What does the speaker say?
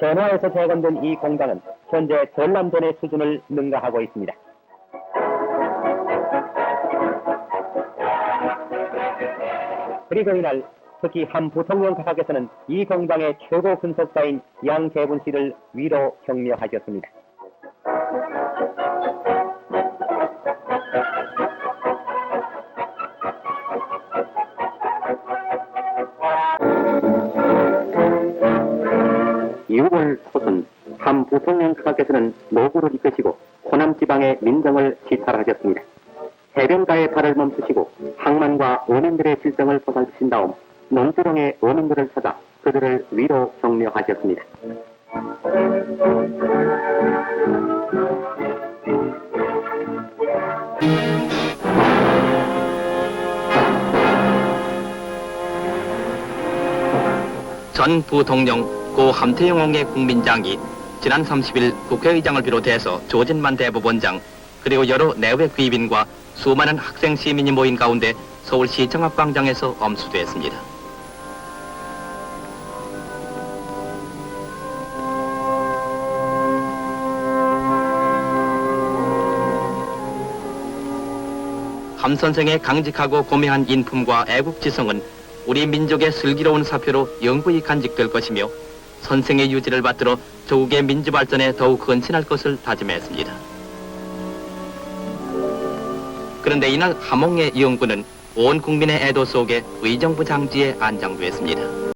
전화에서 재건된 이 공장은 현재 전람전의 수준을 능가하고 있습니다. 그리고 이날 특히 한 부통령 각하께서는 이 공장의 최고 분석가인 양재분 씨를 위로 격려하셨습니다. 각하께서는 노구를 이끄시고 호남 지방의 민정을 지탈하셨습니다. 해변가의 발을 멈추시고 항만과 어민들의 실정을 보살피신 다음 논두렁의 어민들을 찾아 그들을 위로 격려하셨습니다. 전 부통령 고 함태영홍의 국민장이 지난 30일 국회의장을 비롯해서 조진만 대법원장 그리고 여러 내외 귀빈과 수많은 학생 시민이 모인 가운데 서울시청 앞 광장에서 엄수됐습니다. 함 선생의 강직하고 고매한 인품과 애국지성은 우리 민족의 슬기로운 사표로 영구히 간직될 것이며 선생의 유지를 받들어 조국의 민주 발전에 더욱 헌신할 것을 다짐했습니다. 그런데 이날 함홍의 영구는 온 국민의 애도 속에 의정부 장지에 안장됐습니다.